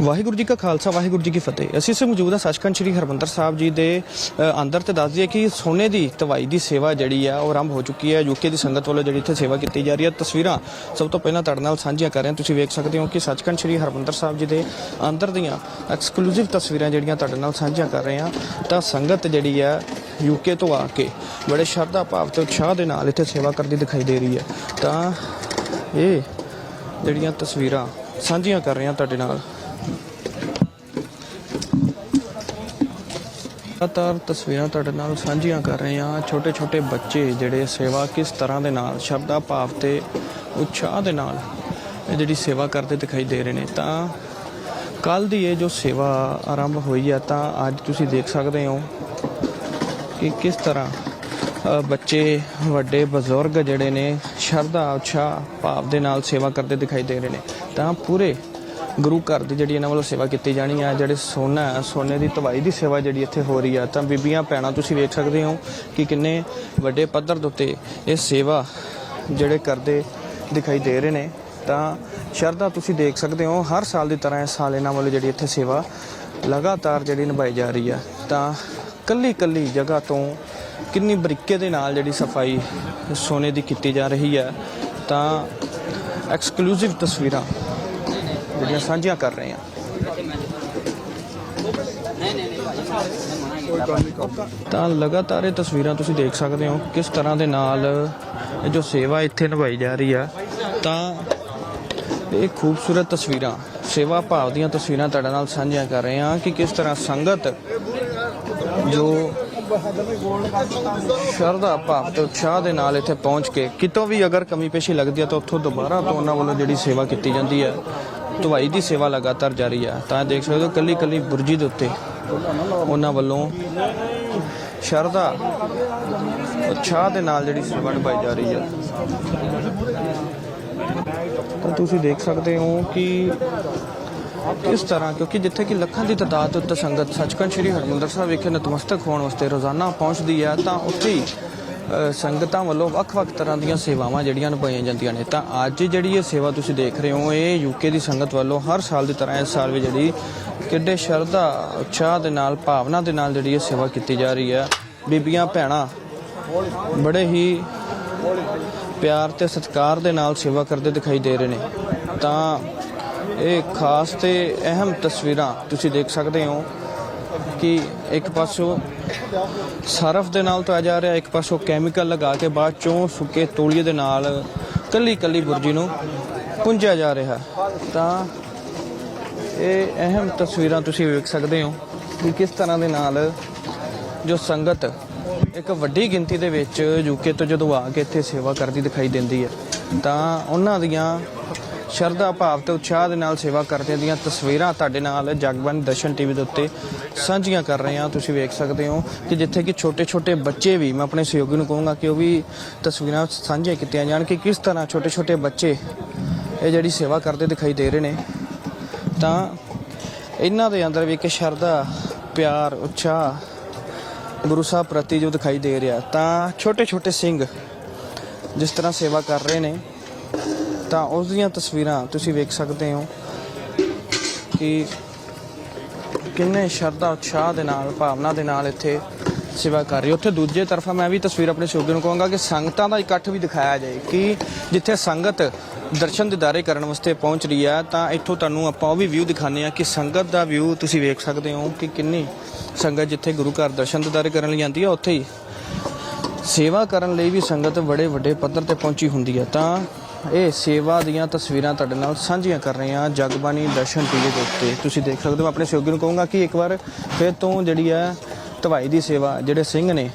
ਵਾਹਿਗੁਰੂ ਜੀ ਕਾ ਖਾਲਸਾ, ਵਾਹਿਗੁਰੂ ਜੀ ਕੀ ਫਤਿਹ। ਅਸੀਂ ਇਸ ਮੌਜੂਦ ਹਾਂ ਸੱਚਖੰਡ ਸ੍ਰੀ ਹਰਮੰਦਰ ਸਾਹਿਬ ਜੀ ਦੇ ਅੰਦਰ ਤੇ ਦੱਸ ਦਈਏ ਕਿ ਸੋਨੇ ਦੀ ਤਵਾਈ ਦੀ ਸੇਵਾ ਜਿਹੜੀ ਆ, ਉਹ ਆਰੰਭ ਹੋ ਚੁੱਕੀ ਹੈ। ਯੂਕੇ ਦੀ ਸੰਗਤ ਵੱਲੋਂ ਜਿਹੜੀ ਇੱਥੇ ਸੇਵਾ ਕੀਤੀ ਜਾ ਰਹੀ ਹੈ। ਤਸਵੀਰਾਂ ਸਭ ਤੋਂ ਪਹਿਲਾਂ ਤੁਹਾਡੇ ਨਾਲ ਸਾਂਝੀਆਂ ਕਰ ਰਹੇ। ਹਾਂ ਤੁਸੀਂ ਵੇਖ ਸਕਦੇ ਹੋ ਕਿ ਸੱਚਖੰਡ ਸ੍ਰੀ ਹਰਮੰਦਰ ਸਾਹਿਬ ਜੀ ਦੇ ਅੰਦਰ ਦੀਆਂ ਐਕਸਕਲੂਸਿਵ ਤਸਵੀਰਾਂ ਜਿਹੜੀਆਂ ਤੁਹਾਡੇ ਨਾਲ ਸਾਂਝੀਆਂ ਕਰ ਰਹੇ ਹਾਂ। ਤਾਂ ਸੰਗਤ ਜਿਹੜੀ ਆ ਯੂਕੇ ਤੋਂ ਆ ਕੇ ਬੜੇ ਸ਼ਰਧਾ ਭਾਵ ਤੇ ਉਤਸ਼ਾਹ ਦੇ ਨਾਲ ਇੱਥੇ ਸੇਵਾ ਕਰਦੀ ਦਿਖਾਈ ਦੇ ਰਹੀ ਹੈ। ਤਾਂ ਇਹ ਜਿਹੜੀਆਂ ਤਸਵੀਰਾਂ ਸਾਂਝੀਆਂ ਕਰ ਰਹੇ ਹਾਂ ਤੁਹਾਡੇ ਨਾਲ। ਲਗਾਤਾਰ ਤਸਵੀਰਾਂ ਤੁਹਾਡੇ ਨਾਲ ਸਾਂਝੀਆਂ ਕਰ ਰਹੇ ਹਾਂ। ਛੋਟੇ ਛੋਟੇ ਬੱਚੇ ਜਿਹੜੇ ਸੇਵਾ ਕਿਸ ਤਰ੍ਹਾਂ ਦੇ ਨਾਲ ਸ਼ਬਦਾ ਭਾਵ ਤੇ ਉਤਸ਼ਾਹ ਦੇ ਨਾਲ ਇਹ ਜਿਹੜੀ ਸੇਵਾ ਕਰਦੇ ਦਿਖਾਈ ਦੇ ਰਹੇ ਨੇ, ਤਾਂ ਕੱਲ ਦੀ ਇਹ ਜੋ ਸੇਵਾ ਆਰੰਭ ਹੋਈ ਹੈ ਤਾਂ ਅੱਜ ਤੁਸੀਂ ਦੇਖ ਸਕਦੇ ਹੋ ਕਿ ਕਿਸ ਤਰ੍ਹਾਂ ਬੱਚੇ, ਵੱਡੇ, ਬਜ਼ੁਰਗ ਜਿਹੜੇ ਨੇ, ਸ਼ਰਧਾ, ਉਤਸ਼ਾਹ ਭਾਵ ਦੇ ਨਾਲ ਸੇਵਾ ਕਰਦੇ ਦਿਖਾਈ ਦੇ ਰਹੇ ਨੇ। ਤਾਂ ਪੂਰੇ ਗੁਰੂ ਘਰ ਦੀ ਜਿਹੜੀ ਇਹਨਾਂ ਵੱਲੋਂ ਸੇਵਾ ਕੀਤੀ ਜਾਣੀ ਹੈ ਜਿਹੜੇ ਸੋਨਾ ਹੈ ਸੋਨੇ ਦੀ ਤਵਾਈ ਦੀ ਸੇਵਾ ਜਿਹੜੀ ਇੱਥੇ ਹੋ ਰਹੀ ਹੈ ਤਾਂ ਬੀਬੀਆਂ, ਭੈਣਾਂ ਤੁਸੀਂ ਵੇਖ ਸਕਦੇ ਹੋ ਕਿ ਕਿੰਨੇ ਵੱਡੇ ਪੱਧਰ ਦੇ ਉੱਤੇ ਇਹ ਸੇਵਾ ਜਿਹੜੇ ਕਰਦੇ ਦਿਖਾਈ ਦੇ ਰਹੇ ਨੇ। ਤਾਂ ਸ਼ਰਧਾ ਤੁਸੀਂ ਦੇਖ ਸਕਦੇ ਹੋ, ਹਰ ਸਾਲ ਦੀ ਤਰ੍ਹਾਂ ਇਸ ਸਾਲ ਇਹਨਾਂ ਵੱਲੋਂ ਜਿਹੜੀ ਇੱਥੇ ਸੇਵਾ ਲਗਾਤਾਰ ਜਿਹੜੀ ਨਿਭਾਈ ਜਾ ਰਹੀ ਹੈ ਤਾਂ ਕੱਲੀ ਕੱਲੀ ਜਗ੍ਹਾ ਤੋਂ ਕਿੰਨੀ ਬਰੀਕੇ ਦੇ ਨਾਲ ਜਿਹੜੀ ਸਫ਼ਾਈ ਸੋਨੇ ਦੀ ਕੀਤੀ ਜਾ ਰਹੀ ਹੈ ਤਾਂ ਐਕਸਕਲੂਸਿਵ ਤਸਵੀਰਾਂ ਜਿਹੜੀਆਂ ਸਾਂਝੀਆਂ ਕਰ ਰਹੇ ਹਾਂ। ਤਾਂ ਲਗਾਤਾਰ ਇਹ ਤਸਵੀਰਾਂ ਤੁਸੀਂ ਦੇਖ ਸਕਦੇ ਹੋ ਕਿਸ ਤਰ੍ਹਾਂ ਦੇ ਨਾਲ ਜੋ ਸੇਵਾ ਇੱਥੇ ਨਿਭਾਈ ਜਾ ਰਹੀ ਆ, ਤਾਂ ਇਹ ਖੂਬਸੂਰਤ ਤਸਵੀਰਾਂ, ਸੇਵਾ ਭਾਵ ਦੀਆਂ ਤਸਵੀਰਾਂ ਤੁਹਾਡੇ ਨਾਲ ਸਾਂਝੀਆਂ ਕਰ ਰਹੇ ਹਾਂ ਕਿ ਕਿਸ ਤਰ੍ਹਾਂ ਸੰਗਤ ਜੋ ਸ਼ਰਧਾ ਭਾਵ ਤੇ ਉਤਸ਼ਾਹ ਦੇ ਨਾਲ ਇੱਥੇ ਪਹੁੰਚ ਕੇ, ਕਿਤੋਂ ਵੀ ਅਗਰ ਕਮੀ ਪੇਸ਼ੀ ਲੱਗਦੀ ਹੈ ਤਾਂ ਉੱਥੋਂ ਦੁਬਾਰਾ ਤੋਂ ਉਹਨਾਂ ਵੱਲੋਂ ਜਿਹੜੀ ਸੇਵਾ ਕੀਤੀ ਜਾਂਦੀ ਹੈ ਧੁਆਈ ਦੀ ਸੇਵਾ ਲਗਾਤਾਰ ਜਾਰੀ ਹੈ ਤਾਂ ਦੇਖ ਸਕਦੇ ਹੋ ਕੱਲੀ ਕੱਲੀ ਬੁਰਜੀ ਦੇ ਉੱਤੇ ਉਹਨਾਂ ਵੱਲੋਂ ਸ਼ਰਧਾ ਉਤਸ਼ਾਹ ਦੇ ਨਾਲ ਜਿਹੜੀ ਸੇਵਾ ਨਿਭਾਈ ਜਾ ਰਹੀ ਹੈ ਤਾਂ ਤੁਸੀਂ ਦੇਖ ਸਕਦੇ ਹੋ ਕਿ ਇਸ ਤਰ੍ਹਾਂ, ਕਿਉਂਕਿ ਜਿੱਥੇ ਕਿ ਲੱਖਾਂ ਦੀ ਤਾਦਾਦ ਉੱਤੇ ਸੰਗਤ ਸੱਚਖੰਡ ਸ੍ਰੀ ਹਰਮੰਦਰ ਸਾਹਿਬ ਵਿਖੇ ਨਤਮਸਤਕ ਹੋਣ ਵਾਸਤੇ ਰੋਜ਼ਾਨਾ ਪਹੁੰਚਦੀ ਹੈ ਤਾਂ ਉੱਥੇ ਹੀ ਸੰਗਤਾਂ ਵੱਲੋਂ ਵੱਖ-ਵੱਖ ਤਰ੍ਹਾਂ ਦੀਆਂ ਸੇਵਾਵਾਂ ਜਿਹੜੀਆਂ ਨਿਭਾਈਆਂ ਜਾਂਦੀਆਂ ਨੇ। ਤਾਂ ਅੱਜ ਜਿਹੜੀ ਇਹ ਸੇਵਾ ਤੁਸੀਂ ਦੇਖ ਰਹੇ ਹੋ, ਇਹ ਯੂਕੇ ਦੀ ਸੰਗਤ ਵੱਲੋਂ ਹਰ ਸਾਲ ਦੀ ਤਰ੍ਹਾਂ ਇਸ ਸਾਲ ਵੀ ਜਿਹੜੀ ਕਿੱਡੇ ਸ਼ਰਧਾ, ਉਤਸ਼ਾਹ ਦੇ ਨਾਲ, ਭਾਵਨਾ ਦੇ ਨਾਲ ਜਿਹੜੀ ਇਹ ਸੇਵਾ ਕੀਤੀ ਜਾ ਰਹੀ ਹੈ। ਬੀਬੀਆਂ, ਭੈਣਾਂ, ਬੜੇ ਹੀ ਪਿਆਰ ਤੇ ਸਤਿਕਾਰ ਦੇ ਨਾਲ ਸੇਵਾ ਕਰਦੇ ਦਿਖਾਈ ਦੇ ਰਹੇ ਨੇ। ਤਾਂ ਇਹ ਖਾਸ ਤੇ ਅਹਿਮ ਤਸਵੀਰਾਂ ਤੁਸੀਂ ਦੇਖ ਸਕਦੇ ਹੋ। ਕਿ ਇੱਕ ਪਾਸੋਂ ਸਰਫ ਦੇ ਨਾਲ ਧੋਇਆ ਜਾ ਰਿਹਾ, ਇੱਕ ਪਾਸੋਂ ਕੈਮੀਕਲ ਲਗਾ ਕੇ ਬਾਅਦ ਚੋਂ ਸੁੱਕੇ ਤੋਲੀਏ ਦੇ ਨਾਲ ਕੱਲੀ ਕੱਲੀ ਬੁਰਜੀ ਨੂੰ ਪੁੰਜਿਆ ਜਾ ਰਿਹਾ। ਤਾਂ ਇਹ ਅਹਿਮ ਤਸਵੀਰਾਂ ਤੁਸੀਂ ਵੇਖ ਸਕਦੇ ਹੋ ਕਿ ਕਿਸ ਤਰ੍ਹਾਂ ਦੇ ਨਾਲ ਜੋ ਸੰਗਤ ਇੱਕ ਵੱਡੀ ਗਿਣਤੀ ਦੇ ਵਿੱਚ ਯੂਕੇ ਤੋਂ ਜਦੋਂ ਆ ਕੇ ਇੱਥੇ ਸੇਵਾ ਕਰਦੀ ਦਿਖਾਈ ਦਿੰਦੀ ਹੈ, ਤਾਂ ਉਹਨਾਂ ਦੀਆਂ ਸ਼ਰਧਾ ਭਾਵ ਤੇ ਉਤਸ਼ਾਹ ਦੇ ਨਾਲ ਸੇਵਾ ਕਰਦਿਆਂ ਦੀਆਂ ਤਸਵੀਰਾਂ ਤੁਹਾਡੇ ਨਾਲ ਜਗਬਾਣੀ ਦਰਸ਼ਨ ਟੀਵੀ ਦੇ ਉੱਤੇ ਸਾਂਝੀਆਂ ਕਰ ਰਹੇ ਹਾਂ। ਤੁਸੀਂ ਵੇਖ ਸਕਦੇ ਹੋ ਕਿ ਜਿੱਥੇ ਕਿ ਛੋਟੇ-ਛੋਟੇ ਬੱਚੇ ਵੀ, ਮੈਂ ਆਪਣੇ ਸਹਿਯੋਗੀ ਨੂੰ ਕਹੂੰਗਾ ਕਿ ਉਹ ਵੀ ਤਸਵੀਰਾਂ ਸਾਂਝੀਆਂ ਕੀਤੀਆਂ ਜਾਣ ਕਿ ਕਿਸ ਤਰ੍ਹਾਂ ਛੋਟੇ-ਛੋਟੇ ਬੱਚੇ ਇਹ ਜਿਹੜੀ ਸੇਵਾ ਕਰਦੇ ਦਿਖਾਈ ਦੇ ਰਹੇ ਨੇ। ਤਾਂ ਇਹਨਾਂ ਦੇ ਅੰਦਰ ਵੀ ਇੱਕ ਸ਼ਰਧਾ, ਪਿਆਰ, ਉਤਸ਼ਾਹ ਗੁਰੂ ਸਾਹਿਬ ਪ੍ਰਤੀ ਜੋ ਦਿਖਾਈ ਦੇ ਰਿਹਾ। ਤਾਂ ਛੋਟੇ ਛੋਟੇ ਸਿੰਘ ਜਿਸ ਤਰ੍ਹਾਂ ਸੇਵਾ ਕਰ ਰਹੇ ਨੇ ਤਾਂ ਉਸ ਦੀਆਂ ਤਸਵੀਰਾਂ ਤੁਸੀਂ ਵੇਖ ਸਕਦੇ ਹੋ ਕਿ ਕਿੰਨੇ ਸ਼ਰਧਾ ਉਤਸ਼ਾਹ ਦੇ ਨਾਲ, ਭਾਵਨਾ ਦੇ ਨਾਲ ਇੱਥੇ ਸੇਵਾ ਕਰ ਰਹੀ ਉੱਥੇ ਦੂਜੇ ਤਰਫਾ ਮੈਂ ਵੀ ਤਸਵੀਰ ਆਪਣੇ ਸ਼ੋਗੇ ਨੂੰ ਕਹਾਂਗਾ ਕਿ ਸੰਗਤਾਂ ਦਾ ਇਕੱਠ ਵੀ ਦਿਖਾਇਆ ਜਾਏ ਕਿ ਜਿੱਥੇ ਸੰਗਤ ਦਰਸ਼ਨ ਦਿਦਾਰੇ ਕਰਨ ਵਾਸਤੇ ਪਹੁੰਚ ਰਹੀ ਹੈ, ਤਾਂ ਇੱਥੋਂ ਤੁਹਾਨੂੰ ਆਪਾਂ ਉਹ ਵੀ ਵਿਊ ਦਿਖਾਉਂਦੇ ਆ ਕਿ ਸੰਗਤ ਦਾ ਵਿਊ ਤੁਸੀਂ ਵੇਖ ਸਕਦੇ ਹੋ ਕਿ ਕਿੰਨੀ ਸੰਗਤ ਜਿੱਥੇ ਗੁਰੂ ਘਰ ਦਰਸ਼ਨ ਦਿਦਾਰੇ ਕਰਨ ਲਈ ਜਾਂਦੀ ਹੈ, ਉੱਥੇ ਹੀ ਸੇਵਾ ਕਰਨ ਲਈ ਵੀ ਸੰਗਤ ਬੜੇ ਵੱਡੇ ਪੱਧਰ ਤੇ ਪਹੁੰਚੀ ਹੁੰਦੀ ਹੈ। ਤਾਂ ਇਹ ਸੇਵਾ ਦੀਆਂ ਤਸਵੀਰਾਂ ਤੁਹਾਡੇ ਨਾਲ ਸਾਂਝੀਆਂ ਕਰ ਰਹੇ ਹਾਂ ਜਗਬਾਣੀ ਦਰਸ਼ਨ ਟੀਵੀ ਦੇ ਉੱਤੇ। ਤੁਸੀਂ ਦੇਖ ਸਕਦੇ ਹੋ, ਆਪਣੇ ਸਹਿਯੋਗੀ ਨੂੰ ਕਹੂੰਗਾ ਕਿ ਇੱਕ ਵਾਰ ਫਿਰ ਤੋਂ ਜਿਹੜੀ ਹੈ ਧਵਾਈ ਦੀ ਸੇਵਾ ਜਿਹੜੇ ਸਿੰਘ ਨੇ,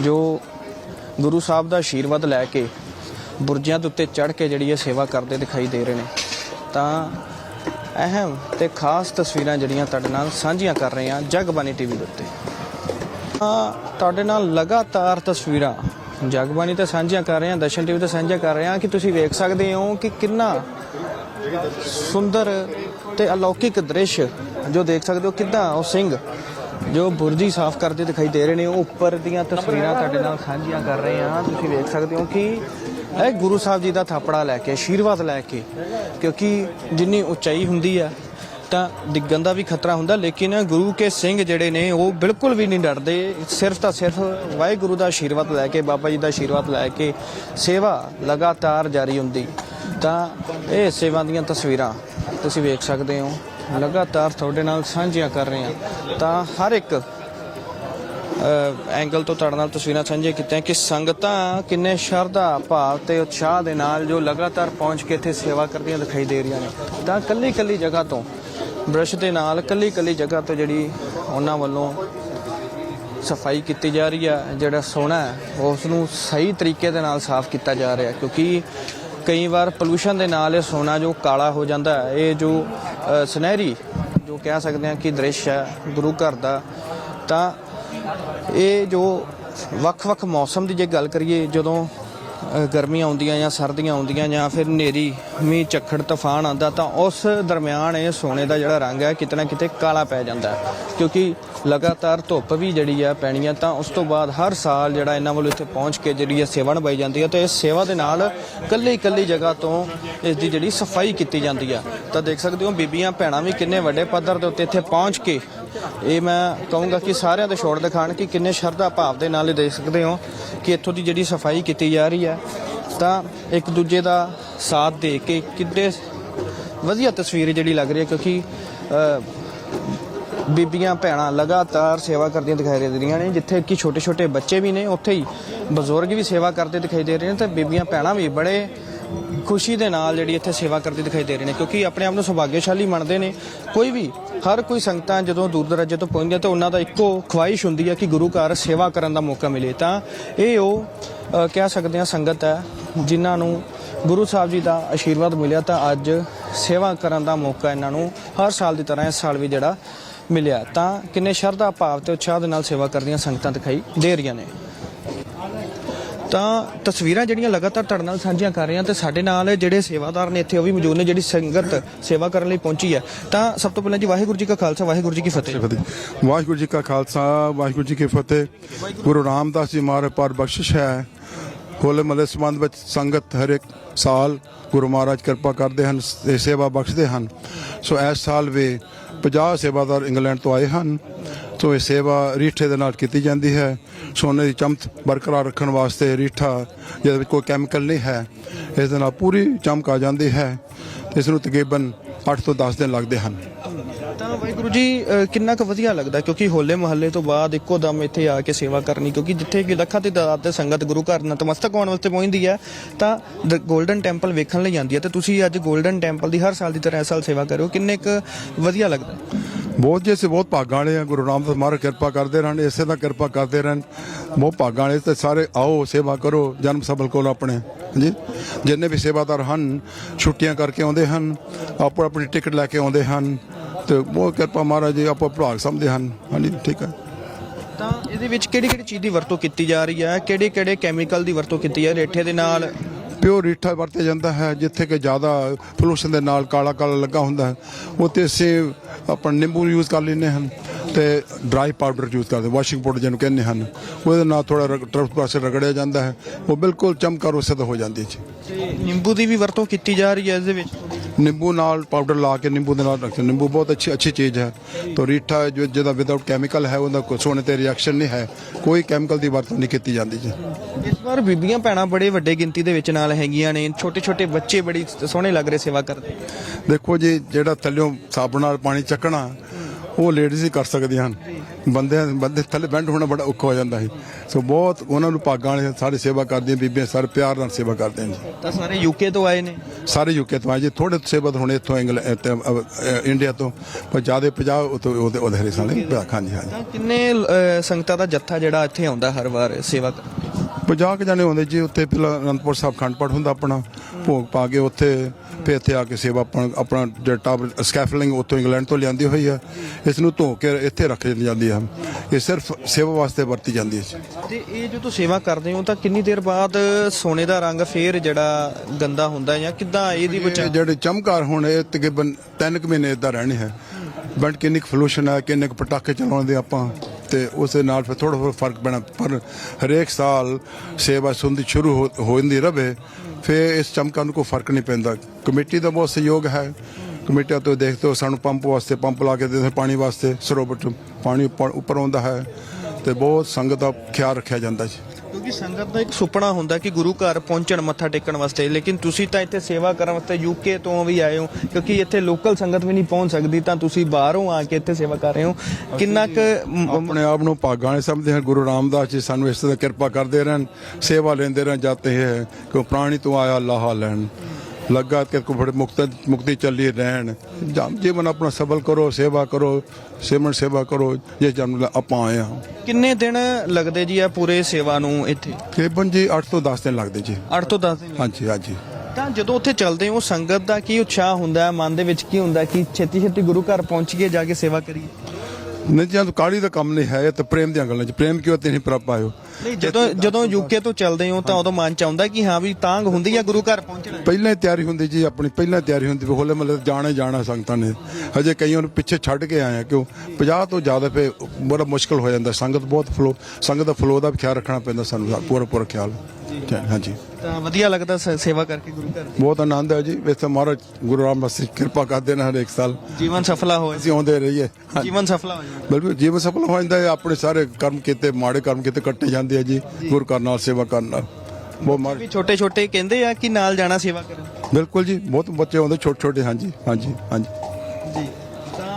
ਜੋ ਗੁਰੂ ਸਾਹਿਬ ਦਾ ਆਸ਼ੀਰਵਾਦ ਲੈ ਕੇ ਬੁਰਜਿਆਂ ਦੇ ਉੱਤੇ ਚੜ੍ਹ ਕੇ ਜਿਹੜੀ ਹੈ ਸੇਵਾ ਕਰਦੇ ਦਿਖਾਈ ਦੇ ਰਹੇ ਨੇ। ਤਾਂ ਅਹਿਮ ਤੇ ਖਾਸ ਤਸਵੀਰਾਂ ਜਿਹੜੀਆਂ ਤੁਹਾਡੇ ਨਾਲ ਸਾਂਝੀਆਂ ਕਰ ਰਹੇ ਹਾਂ ਜਗਬਾਣੀ ਟੀਵੀ ਦੇ ਉੱਤੇ। ਤਾਂ ਤੁਹਾਡੇ ਨਾਲ ਲਗਾਤਾਰ ਤਸਵੀਰਾਂ ਜਗਬਾਣੀ ਤਾਂ ਸਾਂਝੀਆਂ ਕਰ ਰਹੇ ਹਾਂ, ਦਰਸ਼ਨ ਟੀਵੀ ਤਾਂ ਸਾਂਝੀਆਂ ਕਰ ਰਹੇ ਹਾਂ ਕਿ ਤੁਸੀਂ ਵੇਖ ਸਕਦੇ ਹੋ ਕਿ ਕਿੰਨਾ ਸੁੰਦਰ ਤੇ ਅਲੌਕਿਕ ਦ੍ਰਿਸ਼ ਜੋ ਦੇਖ ਸਕਦੇ ਹੋ, ਕਿੱਦਾਂ ਉਹ ਸਿੰਘ ਜੋ ਬੁਰਜੀ ਸਾਫ਼ ਕਰਦੇ ਦਿਖਾਈ ਦੇ ਰਹੇ ਨੇ, ਉਹ ਉੱਪਰ ਦੀਆਂ ਤਸਵੀਰਾਂ ਤੁਹਾਡੇ ਨਾਲ ਸਾਂਝੀਆਂ ਕਰ ਰਹੇ ਹਾਂ। ਤੁਸੀਂ ਵੇਖ ਸਕਦੇ ਹੋ ਕਿ ਇਹ ਗੁਰੂ ਸਾਹਿਬ ਜੀ ਦਾ ਥਾਪੜਾ ਲੈ ਕੇ ਆਸ਼ੀਰਵਾਦ ਲੈ ਕੇ, ਕਿਉਂਕਿ ਜਿੰਨੀ ਉਚਾਈ ਹੁੰਦੀ ਆ ਤਾਂ ਡਿੱਗਣ ਦਾ ਵੀ ਖਤਰਾ ਹੁੰਦਾ, ਲੇਕਿਨ ਗੁਰੂ ਕੇ ਸਿੰਘ ਜਿਹੜੇ ਨੇ, ਉਹ ਬਿਲਕੁਲ ਵੀ ਨਹੀਂ ਡਰਦੇ। ਸਿਰਫ ਤਾਂ ਸਿਰਫ ਵਾਹਿਗੁਰੂ ਦਾ ਆਸ਼ੀਰਵਾਦ ਲੈ ਕੇ, ਬਾਬਾ ਜੀ ਦਾ ਆਸ਼ੀਰਵਾਦ ਲੈ ਕੇ ਸੇਵਾ ਲਗਾਤਾਰ ਜਾਰੀ ਹੁੰਦੀ। ਤਾਂ ਇਹ ਸੇਵਾ ਦੀਆਂ ਤਸਵੀਰਾਂ ਤੁਸੀਂ ਵੇਖ ਸਕਦੇ ਹੋ। ਲਗਾਤਾਰ ਤੁਹਾਡੇ ਨਾਲ ਸਾਂਝੀਆਂ ਕਰ ਰਹੇ ਹਾਂ। ਤਾਂ ਹਰ ਇੱਕ ਐਂਗਲ ਤੋਂ ਤੁਹਾਡੇ ਨਾਲ ਤਸਵੀਰਾਂ ਸਾਂਝੀਆਂ ਕੀਤੀਆਂ ਕਿ ਸੰਗਤਾਂ ਕਿੰਨੇ ਸ਼ਰਧਾ, ਭਾਵ ਤੇ ਉਤਸ਼ਾਹ ਦੇ ਨਾਲ ਜੋ ਲਗਾਤਾਰ ਪਹੁੰਚ ਕੇ ਇੱਥੇ ਸੇਵਾ ਕਰਦੀਆਂ ਦਿਖਾਈ ਦੇ ਰਹੀਆਂ ਨੇ। ਤਾਂ ਕੱਲੀ ਕੱਲੀ ਜਗ੍ਹਾ ਤੋਂ ਬ੍ਰਸ਼ ਦੇ ਨਾਲ ਕੱਲੀ ਕੱਲੀ ਜਗ੍ਹਾ ਤੋਂ ਜਿਹੜੀ ਉਹਨਾਂ ਵੱਲੋਂ ਸਫ਼ਾਈ ਕੀਤੀ ਜਾ ਰਹੀ ਆ, ਜਿਹੜਾ ਸੋਨਾ ਹੈ, ਉਸ ਨੂੰ ਸਹੀ ਤਰੀਕੇ ਦੇ ਨਾਲ ਸਾਫ਼ ਕੀਤਾ ਜਾ ਰਿਹਾ ਕਿਉਂਕਿ ਕਈ ਵਾਰ ਪੋਲੂਸ਼ਨ ਦੇ ਨਾਲ ਇਹ ਸੋਨਾ ਜੋ ਕਾਲਾ ਹੋ ਜਾਂਦਾ ਹੈ, ਇਹ ਜੋ ਸੁਨਹਿਰੀ ਜੋ ਕਹਿ ਸਕਦੇ ਹਾਂ ਕਿ ਦ੍ਰਿਸ਼ ਹੈ, ਗੁਰੂ ਘਰ ਦਾ, ਤਾਂ ਇਹ ਜੋ ਵੱਖ-ਵੱਖ ਮੌਸਮ ਦੀ ਜੇ ਗੱਲ ਕਰੀਏ, ਜਦੋਂ ਗਰਮੀਆਂ ਆਉਂਦੀਆਂ ਜਾਂ ਸਰਦੀਆਂ ਆਉਂਦੀਆਂ ਜਾਂ ਫਿਰ ਹਨੇਰੀ, ਮੀਂਹ ਚੱਖੜ ਤੂਫਾਨ ਆਉਂਦਾ ਤਾਂ ਉਸ ਦਰਮਿਆਨ ਇਹ ਸੋਨੇ ਦਾ ਜਿਹੜਾ ਰੰਗ ਹੈ ਕਿਤੇ ਨਾ ਕਿਤੇ ਕਾਲਾ ਪੈ ਜਾਂਦਾ ਕਿਉਂਕਿ ਲਗਾਤਾਰ ਧੁੱਪ ਵੀ ਜਿਹੜੀ ਆ ਪੈਣੀ ਆ ਤਾਂ ਉਸ ਤੋਂ ਬਾਅਦ ਹਰ ਸਾਲ ਜਿਹੜਾ ਇਹਨਾਂ ਵੱਲੋਂ ਇੱਥੇ ਪਹੁੰਚ ਕੇ ਜਿਹੜੀ ਇਹ ਸੇਵਾ ਨਿਭਾਈ ਜਾਂਦੀ ਹੈ ਤੇ ਇਸ ਸੇਵਾ ਦੇ ਨਾਲ ਕੱਲੀ ਕੱਲੀ ਜਗ੍ਹਾ ਤੋਂ ਇਸ ਦੀ ਜਿਹੜੀ ਸਫ਼ਾਈ ਕੀਤੀ ਜਾਂਦੀ ਆ ਤਾਂ ਦੇਖ ਸਕਦੇ ਹੋ ਬੀਬੀਆਂ, ਭੈਣਾਂ ਵੀ ਕਿੰਨੇ ਵੱਡੇ ਪੱਧਰ ਦੇ ਉੱਤੇ ਇੱਥੇ ਪਹੁੰਚ ਕੇ ਇਹ ਮੈਂ ਕਹੂੰਗਾ ਕਿ ਸਾਰਿਆਂ ਦੇ ਛੋੜ ਦਿਖਾਣ ਕਿ ਕਿੰਨੇ ਸ਼ਰਧਾ ਭਾਵ ਦੇ ਨਾਲ ਇਹ ਦੇਖ ਸਕਦੇ ਹੋ ਕਿ ਇੱਥੋਂ ਦੀ ਜਿਹੜੀ ਸਫ਼ਾਈ ਕੀਤੀ ਜਾ ਰਹੀ ਹੈ, ਤਾਂ ਇੱਕ ਦੂਜੇ ਦਾ ਸਾਥ ਦੇ ਕੇ ਕਿੰਨੇ ਵਧੀਆ ਤਸਵੀਰ ਜਿਹੜੀ ਲੱਗ ਰਹੀ ਹੈ ਕਿਉਂਕਿ ਬੀਬੀਆਂ ਭੈਣਾਂ ਲਗਾਤਾਰ ਸੇਵਾ ਕਰਦੀਆਂ ਦਿਖਾਈ ਦੇ ਰਹੀਆਂ ਨੇ, ਜਿੱਥੇ ਕਿ ਛੋਟੇ ਛੋਟੇ ਬੱਚੇ ਵੀ ਨੇ, ਉੱਥੇ ਹੀ ਬਜ਼ੁਰਗ ਵੀ ਸੇਵਾ ਕਰਦੇ ਦਿਖਾਈ ਦੇ ਰਹੇ ਨੇ ਤੇ ਬੀਬੀਆਂ ਭੈਣਾਂ ਵੀ ਬੜੇ ਖੁਸ਼ੀ ਦੇ ਨਾਲ ਜਿਹੜੀ ਇੱਥੇ ਸੇਵਾ ਕਰਦੇ ਦਿਖਾਈ ਦੇ ਰਹੇ ਨੇ, ਕਿਉਂਕਿ ਆਪਣੇ ਆਪ ਨੂੰ ਸੁਭਾਗਿਆਸ਼ਾਲੀ ਮੰਨਦੇ ਨੇ। ਕੋਈ ਵੀ, ਹਰ ਕੋਈ ਸੰਗਤਾਂ ਜਦੋਂ ਦੂਰ ਦਰਾਜੇ ਤੋਂ ਪਹੁੰਚਦੀਆਂ ਤਾਂ ਉਹਨਾਂ ਦਾ ਇੱਕੋ ਖੁਆਇਸ਼ ਹੁੰਦੀ ਹੈ ਕਿ ਗੁਰੂ ਘਰ ਸੇਵਾ ਕਰਨ ਦਾ ਮੌਕਾ ਮਿਲੇ। ਤਾਂ ਇਹ ਉਹ ਕਹਿ ਸਕਦੇ ਹਾਂ ਸੰਗਤ ਹੈ, ਜਿਨ੍ਹਾਂ ਨੂੰ ਗੁਰੂ ਸਾਹਿਬ ਜੀ ਦਾ ਆਸ਼ੀਰਵਾਦ ਮਿਲਿਆ ਤਾਂ ਅੱਜ ਸੇਵਾ ਕਰਨ ਦਾ ਮੌਕਾ ਇਹਨਾਂ ਨੂੰ ਹਰ ਸਾਲ ਦੀ ਤਰ੍ਹਾਂ ਇਸ ਸਾਲ ਵੀ ਜਿਹੜਾ ਮਿਲਿਆ। ਤਾਂ ਕਿੰਨੇ ਸ਼ਰਧਾ ਭਾਵ ਤੇ ਉਤਸ਼ਾਹ ਦੇ ਨਾਲ ਸੇਵਾ ਕਰਦੀਆਂ ਸੰਗਤਾਂ ਦਿਖਾਈ ਦੇ ਰਹੀਆਂ ਨੇ। ਤਾਂ ਤਸਵੀਰਾਂ ਜਿਹੜੀਆਂ ਲਗਾਤਾਰ ਤੁਹਾਡੇ ਨਾਲ ਸਾਂਝੀਆਂ ਕਰ ਰਹੇ ਹਾਂ ਤੇ ਸਾਡੇ ਨਾਲ ਜਿਹੜੇ ਸੇਵਾਦਾਰ ਨੇ ਇੱਥੇ ਉਹ ਵੀ ਮੌਜੂਦ ਨੇ, ਜਿਹੜੀ ਸੰਗਤ ਸੇਵਾ ਕਰਨ ਲਈ ਪਹੁੰਚੀ ਹੈ। ਤਾਂ ਸਭ ਤੋਂ ਪਹਿਲਾਂ ਜੀ ਵਾਹਿਗੁਰੂ ਜੀ ਕਾ ਖਾਲਸਾ, ਵਾਹਿਗੁਰੂ ਜੀ ਕੀ ਫਤਿਹ। ਵਾਹਿਗੁਰੂ ਜੀ ਕਾ ਖਾਲਸਾ, ਵਾਹਿਗੁਰੂ ਜੀ ਕੀ ਫਤਿਹ। ਗੁਰੂ ਰਾਮਦਾਸ ਜੀ ਮਹਾਰਾਜ ਪਰ ਬਖਸ਼ਿਸ਼ ਹੈ। ਹੋਲੇ ਮਹੱਲੇ ਸੰਬੰਧ ਵਿੱਚ ਸੰਗਤ ਹਰ ਇੱਕ ਸਾਲ ਗੁਰੂ ਮਹਾਰਾਜ ਕਿਰਪਾ ਕਰਦੇ ਹਨ ਤੇ ਸੇਵਾ ਬਖਸ਼ਦੇ ਹਨ। ਸੋ ਇਸ ਸਾਲ ਵੀ 50 ਸੇਵਾਦਾਰ ਇੰਗਲੈਂਡ ਤੋਂ ਆਏ ਹਨ। ਸੋ ਇਹ ਸੇਵਾ ਰੀਠੇ ਦੇ ਨਾਲ ਕੀਤੀ ਜਾਂਦੀ ਹੈ। ਸੋਨੇ ਦੀ ਚਮਕ ਬਰਕਰਾਰ ਰੱਖਣ ਵਾਸਤੇ ਰੀਠਾ, ਜਿਹਦੇ ਵਿੱਚ ਕੋਈ ਕੈਮੀਕਲ ਨਹੀਂ ਹੈ, ਇਸ ਦੇ ਨਾਲ ਪੂਰੀ ਚਮਕ ਆ ਜਾਂਦੀ ਹੈ ਇਸ ਨੂੰ ਤਕਰੀਬਨ 8 ਤੋਂ 10 ਦਿਨ ਲੱਗਦੇ ਹਨ। ਤਾਂ ਵਾਹਿਗੁਰੂ ਜੀ ਕਿੰਨਾ ਕੁ ਵਧੀਆ ਲੱਗਦਾ, ਕਿਉਂਕਿ ਹੋਲੇ ਮਹੱਲੇ ਤੋਂ ਬਾਅਦ ਇੱਕੋ ਦਮ ਇੱਥੇ ਆ ਕੇ ਸੇਵਾ ਕਰਨੀ, ਕਿਉਂਕਿ ਜਿੱਥੇ ਕਿ ਲੱਖਾਂ ਦੀ ਤਾਦਾਦ ਤੇ ਸੰਗਤ ਗੁਰੂ ਘਰ ਨਤਮਸਤਕ ਹੋਣ ਵਾਸਤੇ ਪਹੁੰਚਦੀ ਹੈ, ਤਾਂ ਗੋਲਡਨ ਟੈਂਪਲ ਵੇਖਣ ਲਈ ਜਾਂਦੀ ਹੈ। ਤੇ ਤੁਸੀਂ ਅੱਜ ਗੋਲਡਨ ਟੈਂਪਲ ਦੀ ਹਰ ਸਾਲ ਦੀ ਤਰ੍ਹਾਂ ਇਸ ਸਾਲ ਸੇਵਾ ਕਰਿਓ, ਕਿੰਨੇ ਕੁ ਵਧੀਆ ਲੱਗਦਾ? ਬਹੁਤ ਜੇ, ਅਸੀਂ ਬਹੁਤ ਭਾਗਾਂ ਵਾਲੇ ਆ ਗੁਰੂ ਰਾਮਦਾਸ ਮਹਾਰਾਜ ਕਿਰਪਾ ਕਰਦੇ ਰਹਿਣ, ਇਸੇ ਦਾ ਕਿਰਪਾ ਕਰਦੇ ਰਹਿਣ। ਬਹੁਤ ਭਾਗਾਂ ਵਾਲੇ ਤੇ ਸਾਰੇ ਆਓ, ਸੇਵਾ ਕਰੋ, ਜਨਮ ਸਭਲ ਕੋਲ ਆਪਣੇ, ਜੀ। ਜਿੰਨੇ ਵੀ ਸੇਵਾਦਾਰ ਹਨ, ਛੁੱਟੀਆਂ ਕਰਕੇ ਆਉਂਦੇ ਹਨ, ਆਪੋ ਆਪਣੀ ਟਿਕਟ ਲੈ ਕੇ ਆਉਂਦੇ ਹਨ, ਤੇ ਬਹੁਤ ਕਿਰਪਾ ਮਹਾਰਾਜ ਜੀ ਆਪੋ ਭਾਗ ਸਮਝਦੇ ਹਨ। ਹਾਂਜੀ, ਠੀਕ ਹੈ। ਤਾਂ ਇਹਦੇ ਵਿੱਚ ਕਿਹੜੀ ਕਿਹੜੀ ਚੀਜ਼ ਦੀ ਵਰਤੋਂ ਕੀਤੀ ਜਾ ਰਹੀ ਹੈ? ਕਿਹੜੇ ਕਿਹੜੇ ਕੈਮੀਕਲ ਦੀ ਵਰਤੋਂ ਕੀਤੀ ਹੈ? ਰੇਠੇ ਦੇ ਨਾਲ ਪਿਓਰ ਰੀਠਾ ਵਰਤਿਆ ਜਾਂਦਾ ਹੈ, ਜਿੱਥੇ ਕਿ ਜ਼ਿਆਦਾ ਪੋਲੂਸ਼ਨ ਦੇ ਨਾਲ ਕਾਲਾ ਕਾਲਾ ਲੱਗਾ ਹੁੰਦਾ ਹੈ। ਉੱਥੇ ਅਸੀਂ ਆਪਾਂ ਨਿੰਬੂ ਯੂਜ਼ ਕਰ ਲੈਂਦੇ ਹਨ ਤੇ ਡਰਾਈ ਪਾਊਡਰ ਯੂਜ਼ ਕਰਦੇ ਵਾਸ਼ਿੰਗ ਪਾਊਡਰ ਜਿਹਨੂੰ ਕਹਿੰਦੇ ਹਨ। ਉਹਦੇ ਨਾਲ ਥੋੜਾ ਟਰਫ ਪਾਸੇ ਰਗੜਿਆ ਜਾਂਦਾ ਹੈ। ਉਹ ਬਿਲਕੁਲ ਚਮਕਰ ਉਸੇ ਤੋਂ ਹੋ ਜਾਂਦੀ ਹੈ ਜੀ। ਨਿੰਬੂ ਦੀ ਵੀ ਵਰਤੋਂ ਕੀਤੀ ਜਾ ਰਹੀ ਹੈ ਇਸ ਦੇ ਵਿੱਚ? ਨਿੰਬੂ ਨਾਲ ਪਾਊਡਰ ਲਾ ਕੇ ਨਿੰਬੂ ਦੇ ਨਾਲ ਰੱਖਦੇ ਨਿੰਬੂ ਬਹੁਤ ਅੱਛੀ ਅੱਛੀ ਚੀਜ਼ ਹੈ। ਤਾਂ ਰੀਠਾ ਜੋ ਜਿਹਦਾ ਵਿਦਆਊਟ ਕੈਮੀਕਲ ਹੈ ਉਹਦਾ ਕੋਈ ਸੋਨੇ ਤੇ ਰਿਐਕਸ਼ਨ ਨਹੀਂ ਹੈ। ਕੋਈ ਕੈਮੀਕਲ ਦੀ ਵਰਤੋਂ ਨਹੀਂ ਕੀਤੀ ਜਾਂਦੀ ਜੀ। ਇਸ ਵਾਰ ਬੀਬੀਆਂ ਭੈਣਾਂ ਬੜੇ ਵੱਡੇ ਗਿਣਤੀ ਦੇ ਵਿੱਚ ਨਾਲ ਹੈਗੀਆਂ ਨੇ। ਛੋਟੇ ਛੋਟੇ ਬੱਚੇ ਬੜੀ ਸੋਹਣੇ ਲੱਗ ਰਹੇ ਸੇਵਾ ਕਰਦੇ ਦੇਖੋ ਜੀ ਜਿਹੜਾ ਥੱਲਿਓਂ ਸਾਬਣ ਨਾਲ ਪਾਣੀ ਚੱਕਣਾ ਉਹ ਲੇਡੀਜ਼ ਹੀ ਕਰ ਸਕਦੀਆਂ ਹਨ। ਬੰਦੇ ਬੰਦੇ ਥੱਲੇ ਬੈਂਡ ਹੋਣਾ ਬੜਾ ਔਖਾ ਹੋ ਜਾਂਦਾ ਹੈ ਸੋ ਬਹੁਤ ਉਹਨਾਂ ਨੂੰ ਭਾਗਾਂ ਵਾਲੇ ਸਾਰੇ ਸੇਵਾ ਕਰਦੀਆਂ ਬੀਬੀਆਂ ਸਾਰੇ ਪਿਆਰ ਨਾਲ ਸੇਵਾ ਕਰਦੇ ਹਨ ਜੀ। ਤਾਂ ਸਾਰੇ ਯੂਕੇ ਤੋਂ ਆਏ ਨੇ? ਸਾਰੇ ਯੂਕੇ ਤੋਂ ਆਏ ਜੀ। ਥੋੜੇ ਸੇਵਾ ਹੋਣੇ ਇੱਥੋਂ ਇੰਗਲੈਂਡ ਇੰਡੀਆ ਤੋਂ। ਪਰ ਜ਼ਿਆਦਾ 50 ਉਤੋਂ ਉਹਦੇ ਉਹਦੇ ਸਾਲੇ ਹਾਂਜੀ ਹਾਂਜੀ। ਕਿੰਨੇ ਸੰਗਤਾਂ ਦਾ ਜੱਥਾ ਜਿਹੜਾ ਇੱਥੇ ਆਉਂਦਾ ਹਰ ਵਾਰ ਸੇਵਾ ਕਰਨ 50 ਕੁ ਜਾਣੇ ਹੁੰਦੇ ਜੀ। ਉੱਥੇ ਪਹਿਲਾਂ ਅਨੰਦਪੁਰ ਸਾਹਿਬ ਖੰਡ ਪਾਠ ਹੁੰਦਾ ਆਪਣਾ। ਭੋਗ ਪਾ ਕੇ ਉੱਥੇ ਫਿਰ ਇੱਥੇ ਆ ਕੇ ਸੇਵਾ ਆਪਣਾ ਆਪਣਾ ਟਾਵਰ ਸਕੈਫਲਿੰਗ ਉੱਥੋਂ ਇੰਗਲੈਂਡ ਤੋਂ ਲਿਆਂਦੀ ਹੋਈ ਹੈ। ਇਸ ਨੂੰ ਧੋ ਕੇ ਇੱਥੇ ਰੱਖ ਜਾਂਦੀ ਹੈ। ਇਹ ਸਿਰਫ ਸੇਵਾ ਵਾਸਤੇ ਵਰਤੀ ਜਾਂਦੀ ਹੈ ਤੇ ਇਹ ਜਦੋਂ ਤੁਸੀਂ ਸੇਵਾ ਕਰਦੇ ਹੋ ਤਾਂ ਕਿੰਨੀ ਦੇਰ ਬਾਅਦ ਸੋਨੇ ਦਾ ਰੰਗ ਫੇਰ ਜਿਹੜਾ ਗੰਦਾ ਹੁੰਦਾ ਜਾਂ ਕਿੱਦਾਂ ਇਹਦੀ ਇਹ ਬਚਾ ਜਿਹੜੇ ਚਮਕਾਰ ਹੁਣ ਇਹ ਤਕਰੀਬਨ ਤਿੰਨ ਕੁ ਮਹੀਨੇ ਇਦਾਂ ਰਹਿਣੇ ਹੈ। ਬਟ ਕਿੰਨੀ ਫਲੂਸ਼ਨ ਹੈ ਕਿੰਨੇ ਕੁ ਪਟਾਕੇ ਚਲਾਉਂਦੇ ਆਪਾਂ ਤੇ ਉਸ ਦੇ ਨਾਲ ਫਿਰ ਥੋੜਾ ਫ਼ਰਕ ਪੈਣਾ। ਪਰ ਹਰੇਕ ਸਾਲ ਸੇਵਾ ਸੁੰਦੀ ਸ਼ੁਰੂ ਹੋ ਜਾਂਦੀ ਰਵੇ ਫਿਰ ਇਸ ਚਮਕਾਂ ਨੂੰ ਕੋਈ ਫ਼ਰਕ ਨਹੀਂ ਪੈਂਦਾ। ਕਮੇਟੀ ਦਾ ਬਹੁਤ ਸਹਿਯੋਗ ਹੈ। ਕਮੇਟੀਆਂ ਤੋਂ ਦੇਖਦੇ ਹੋ ਸਾਨੂੰ ਪੰਪ ਵਾਸਤੇ ਪੰਪ ਲਾ ਕੇ ਦਿੰਦੇ ਪਾਣੀ ਵਾਸਤੇ, ਸਰੋਵਰ ਤੋਂ। ਪਾਣੀ ਉੱਪਰ ਉੱਪਰ ਆਉਂਦਾ ਹੈ। ਤੇ ਬਹੁਤ ਸੰਗਤ ਦਾ ਖਿਆਲ ਰੱਖਿਆ ਜਾਂਦਾ ਜੀ। ਕਿਉਂਕਿ ਸੰਗਤ ਦਾ ਇੱਕ ਸੁਪਨਾ ਹੁੰਦਾ ਕਿ ਗੁਰੂ ਘਰ ਪਹੁੰਚਣ ਮੱਥਾ ਟੇਕਣ ਵਾਸਤੇ ਲੇਕਿਨ ਤੁਸੀਂ ਤਾਂ ਇੱਥੇ ਸੇਵਾ ਕਰਨ ਵਾਸਤੇ ਯੂਕੇ ਤੋਂ ਵੀ ਆਏ ਹੋ ਕਿਉਂਕਿ ਇੱਥੇ ਲੋਕਲ ਸੰਗਤ ਵੀ ਨਹੀਂ ਪਹੁੰਚ ਸਕਦੀ ਤਾਂ ਤੁਸੀਂ ਬਾਹਰੋਂ ਆ ਕੇ ਇੱਥੇ ਸੇਵਾ ਕਰ ਰਹੇ ਹੋ। ਕਿੰਨਾ ਕੁ ਮ- ਆਪਣੇ ਆਪ ਨੂੰ ਭਾਗਾਂ ਵਾਲੇ ਸਮਝਦੇ ਹਨ ਗੁਰੂ ਰਾਮਦਾਸ ਜੀ ਸਾਨੂੰ ਇਸ ਤਰ੍ਹਾਂ ਕਿਰਪਾ ਕਰਦੇ ਰਹਿਣ ਸੇਵਾ ਲੈਂਦੇ ਰਹਿਣ ਜਾਤੇ ਹੈ ਕਿ ਪ੍ਰਾਣੀ ਤੋਂ ਆਇਆ ਲਾਹਾ ਲੈਣ। ਲੱਗਾ ਕਿ ਕੋ ਬੜੇ ਮੁਕਤ ਮੁਕਤੀ ਚੱਲੀ ਰਹਿਣ। ਜਮ ਜੀਵਨ ਆਪਣਾ ਸਬਲ ਕਰੋ ਸੇਵਾ ਕਰੋ ਸਿਮਰਨ ਸੇਵਾ ਕਰੋ ਇਹ ਜਨਮ ਆਪਾਂ ਆਏ ਹਾਂ। ਕਿੰਨੇ ਦਿਨ ਲੱਗਦੇ ਜੀ ਆ ਪੂਰੇ ਸੇਵਾ ਨੂੰ ਇੱਥੇ? ਤਕਰੀਬਨ ਜੀ 8 ਤੋਂ 10 ਦਿਨ ਲੱਗਦੇ ਜੀ। 8 ਤੋਂ 10 ਦਿਨ? ਹਾਂਜੀ ਹਾਂਜੀ। ਤਾਂ ਜਦੋਂ ਉੱਥੇ ਚੱਲਦੇ ਹੋ ਸੰਗਤ ਦਾ ਕੀ ਉਤਸ਼ਾਹ ਹੁੰਦਾ? ਹੈ ਮਨ ਦੇ ਵਿੱਚ ਕੀ ਹੁੰਦਾ ਕਿ ਛੇਤੀ ਛੇਤੀ ਗੁਰੂ ਘਰ ਪਹੁੰਚ ਕੇ ਜਾ ਕੇ ਸੇਵਾ ਕਰੀਏ? ਨਹੀਂ ਜਾਂ ਕਾਲੀ ਦਾ ਕੰਮ ਨਹੀਂ ਹੈ ਤਾਂ ਪ੍ਰੇਮ ਦੀਆਂ ਗੱਲਾਂ ਚ ਪ੍ਰੇਮ ਕਿਉਂ ਤੇ ਨਹੀਂ ਪ੍ਰਪ ਆਇਓ? ਨਹੀਂ ਜਦੋਂ ਜਦੋਂ ਯੂਕੇ ਤੋਂ ਚੱਲਦੇ ਹੋ ਤਾਂ ਉਦੋਂ ਮਨ ਚ ਆਉਂਦਾ ਕਿ ਹਾਂ ਵੀ ਤਾਂਗ ਹੁੰਦੀ ਆ ਗੁਰੂ ਘਰ ਪਹੁੰਚਣਾ ਹੈ। ਪਹਿਲਾਂ ਹੀ ਤਿਆਰੀ ਹੁੰਦੀ ਜੀ ਆਪਣੀ ਪਹਿਲਾਂ ਹੀ ਤਿਆਰੀ ਹੁੰਦੀ ਵੀ ਹੋਲੇ ਮਹੱਲੇ ਜਾਣਾ ਹੀ ਜਾਣਾ ਸੰਗਤਾਂ ਨੇ। ਹਜੇ ਕਈਆਂ ਨੂੰ ਪਿੱਛੇ ਛੱਡ ਕੇ ਆਏ ਆ ਕਿਉਂ? 50 ਤੋਂ ਜ਼ਿਆਦਾ ਫੇ ਬੜਾ ਮੁਸ਼ਕਲ ਹੋ ਜਾਂਦਾ ਸੰਗਤ ਬਹੁਤ ਫਲੋ ਸੰਗਤ ਦਾ ਫਲੋ ਦਾ ਵੀ ਖਿਆਲ ਰੱਖਣਾ ਪੈਂਦਾ ਸਾਨੂੰ ਪੂਰਾ ਪੂਰਾ ਖਿਆਲ। ਹਾਂਜੀ। ਤਾਂ ਵਧੀਆ ਲੱਗਦਾ ਸ- ਸੇਵਾ ਕਰਕੇ ਗੁਰੂ ਘਰ ਦੀ। ਬਹੁਤ ਆਨੰਦ ਹੈ ਜੀ। ਵੈਸੇ ਮਹਾਰਾਜ ਗੁਰੂ ਰਾਮਦਾਸ ਜੀ ਕਿਰਪਾ ਕਰਦੇ ਨੇ ਹਰੇਕ ਸਾਲ। ਜੀਵਨ ਸਫਲਾ ਹੋਏ ਅਸੀਂ ਆਉਂਦੇ ਰਹੀਏ। ਹਾਂਜੀ। ਜੀਵਨ ਸਫਲਾ ਹੋ ਜਾਵੇ ਬਿਲਕੁਲ ਜੀਵਨ ਸਫਲ ਹੋ ਜਾਂਦਾ ਹੈ। ਆਪਣੇ ਸਾਰੇ ਕਰਮ ਕੀਤੇ ਮਾੜੇ ਕਰਮ ਕੀਤੇ ਕੱਟੇ ਜਾਂਦੇ ਆ ਜੀ। ਗੁਰੂ ਘਰ ਨਾਲ ਸੇਵਾ ਕਰਨ ਨਾਲ। ਬਹੁਤ ਮਾਰ ਵੀ ਛੋਟੇ ਛੋਟੇ ਕਹਿੰਦੇ ਆ ਕਿ ਨਾਲ ਜਾਣਾ ਸੇਵਾ ਕਰਨ। ਬਿਲਕੁਲ ਜੀ। ਬਹੁਤ ਬੱਚੇ ਆਉਂਦੇ ਛੋਟੇ ਛੋਟੇ ਹਾਂਜੀ ਹਾਂਜੀ ਹਾਂਜੀ। ਜੀ।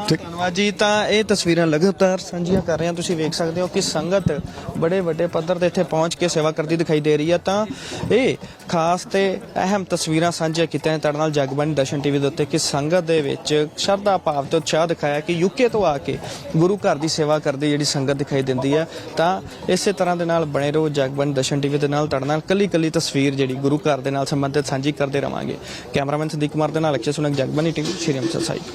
ਠੀਕ। ਧੰਨਵਾਦ ਜੀ। ਤਾਂ ਇਹ ਤਸਵੀਰਾਂ ਲਗਾਤਾਰ ਸਾਂਝੀਆਂ ਕਰ ਰਹੇ ਹਾਂ। ਤੁਸੀਂ ਵੇਖ ਸਕਦੇ ਹੋ ਕਿ ਸੰਗਤ ਬੜੇ ਵੱਡੇ ਪੱਧਰ ਤੇ ਇੱਥੇ ਪਹੁੰਚ ਕੇ ਸੇਵਾ ਕਰਦੀ ਦਿਖਾਈ ਦੇ ਰਹੀ ਹੈ। ਤਾਂ ਇਹ ਖਾਸ ਤੇ ਅਹਿਮ ਤਸਵੀਰਾਂ ਸਾਂਝੀਆਂ ਕੀਤੀਆਂ ਨੇ ਤੁਹਾਡੇ ਨਾਲ ਜਗਬਾਣੀ ਦਰਸ਼ਨ ਟੀਵੀ ਦੇ ਉੱਤੇ ਕਿ ਸੰਗਤ ਦੇ ਵਿੱਚ ਸ਼ਰਧਾ ਭਾਵ ਤੇ ਉਤਸ਼ਾਹ ਦਿਖਾਇਆ ਕਿ ਯੂਕੇ ਤੋਂ ਆ ਕੇ ਗੁਰੂ ਘਰ ਦੀ ਸੇਵਾ ਕਰਦੀ ਜਿਹੜੀ ਸੰਗਤ ਦਿਖਾਈ ਦਿੰਦੀ ਹੈ। ਤਾਂ ਇਸੇ ਤਰ੍ਹਾਂ ਦੇ ਨਾਲ ਬਣੇ ਰਹੋ ਜਗਬਾਣੀ ਦਰਸ਼ਨ ਟੀਵੀ ਦੇ ਨਾਲ। ਤੁਹਾਡੇ ਨਾਲ ਕੱਲੀ ਕੱਲੀ ਤਸਵੀਰ ਜਿਹੜੀ ਗੁਰੂ ਘਰ ਦੇ ਨਾਲ ਸੰਬੰਧਿਤ ਸਾਂਝੀ ਕਰਦੇ ਰਵਾਂਗੇ। ਕੈਮਰਾਮੈਨ ਸੰਦੀਪ ਕੁਮਾਰ ਦੇ ਨਾਲ ਅਕਸ਼ੇ ਸੁਨਕ, ਜਗਬਾਣੀ ਟੀਵੀ, ਸ਼੍ਰੀ ਅੰਮ੍ਰਿਤਸਰ ਸਾਹਿਬ।